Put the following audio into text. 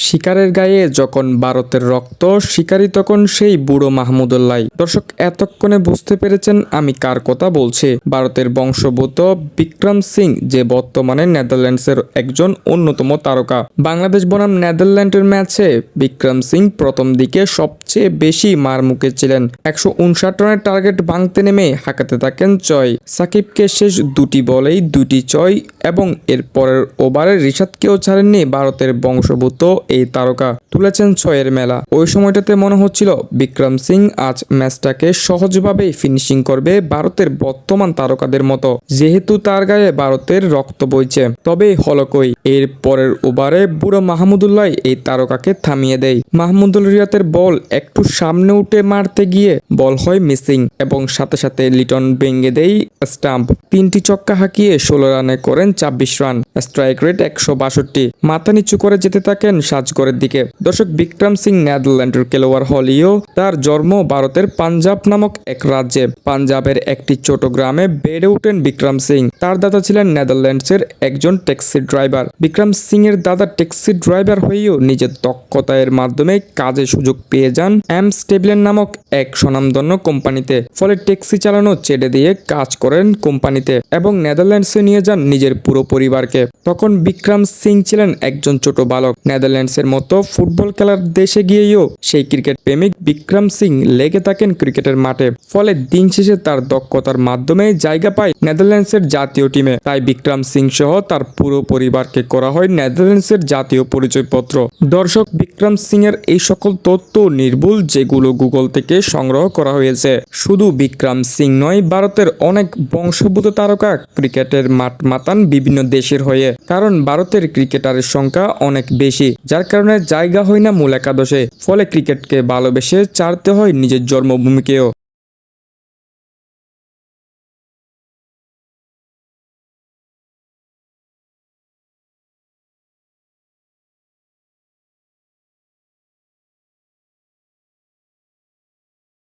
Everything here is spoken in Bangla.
শিকারের গায়ে যখন ভারতের রক্ত শিকারী তখন সেই বুড়ো মাহমুদুল্লাহ। দর্শক, এতক্ষণে বুঝতে পেরেছেন আমি কার কথা বলছি। ভারতের বংশভূত বিক্রম সিং, যে বর্তমানে নেদারল্যান্ডসের একজন অন্যতম তারকা। বাংলাদেশ বনাম নেদারল্যান্ডের ম্যাচে বিক্রম সিং প্রথম দিকে সবচেয়ে বেশি মার মুখে ছিলেন। একশো উনষাট রানের টার্গেট ভাঙতে নেমে হাঁকাতে থাকেন চয় সাকিবকে শেষ দুটি বলেই দুটি চয় এবং এর পরের ওভারে রিশাদকেও ছাড়েননি ভারতের বংশভূত এই তারকা তুলেছেন ছয়ের মেলা। ওই সময়টাতে মনে হচ্ছিল, বিক্রম সিং আজ ম্যাচটাকে সহজভাবেই ফিনিশিং করবে ভারতের বর্তমান তারকাদের মতো, যেহেতু তার গায়ে ভারতের রক্ত বইছে। তবে হলো কই, এর পরের ওভারে বুড়ো মাহমুদুল্লাহ এই তারকাকে থামিয়ে দেয়। মাহমুদুল রিয়াতের বল একটু সামনে উঠে মারতে গিয়ে বল হয় মিসিং এবং সাথে সাথে লিটন ভেঙে দেয় স্টাম্প। তিনটি চক্কা হাঁকিয়ে ষোলো রানে করেন ছাব্বিশ রান। স্ট্রাইক রেট একশো বাষট্টি। মাথা নিচু করে যেতে থাকেন সাজগড়ের দিকে। দর্শক, বিক্রম সিং নেদারল্যান্ডের খেলোয়াড় হলেও তার জন্ম ভারতের পাঞ্জাব নামক এক রাজ্যে। পাঞ্জাবের একটি ছোট গ্রামে বেড়ে ওঠেন বিক্রম সিং। তার দাদা ছিলেন নেদারল্যান্ডসের একজন ট্যাক্সি ড্রাইভার। বিক্রম সিং এর দাদা ট্যাক্সি ড্রাইভার হয়েও নিজের দক্ষতার মাধ্যমে কাজে সুযোগ পেয়ে যান এম স্টেবলেন নামক এক স্বনামধন্য কোম্পানিতে। ফলে ট্যাক্সি চালানো ছেড়ে দিয়ে কাজ করেন কোম্পানিতে এবং নেদারল্যান্ডসে নিয়ে যান নিজের পুরো পরিবারকে। তখন বিক্রম সিং ছিলেন একজন ছোট বালক। নেদারল্যান্ডসের মতো ফুটবল খেলার দেশে গিয়েও সেই ক্রিকেট প্রেমিক বিক্রম সিং লেগে থাকেন ক্রিকেটের মাঠে। ফলে দিন শেষে তার দক্ষতার মাধ্যমে জায়গা পায় নেদারল্যান্ডসের জাতীয় টিমে। তাই বিক্রম সিং সহ তার পুরো পরিবারকে করা হয় নেদারল্যান্ডসের জাতীয় পরিচয়পত্র। দর্শক, বিক্রম সিং এর এই সকল তথ্য নির্ভুল যেগুলো গুগল থেকে সংগ্রহ করা হয়েছে। শুধু বিক্রম সিং নয়, ভারতের অনেক বংশভূত তারকা ক্রিকেটের মাঠ মাতান বিভিন্ন দেশের হয়ে, কারণ ভারতের ক্রিকেটারের সংখ্যা অনেক বেশি, যার কারণে জায়গা হয় না মূল একাদশে, ফলে ক্রিকেটকে ভালোবেসে চাড়তে হয় নিজের জন্মভূমিকেও।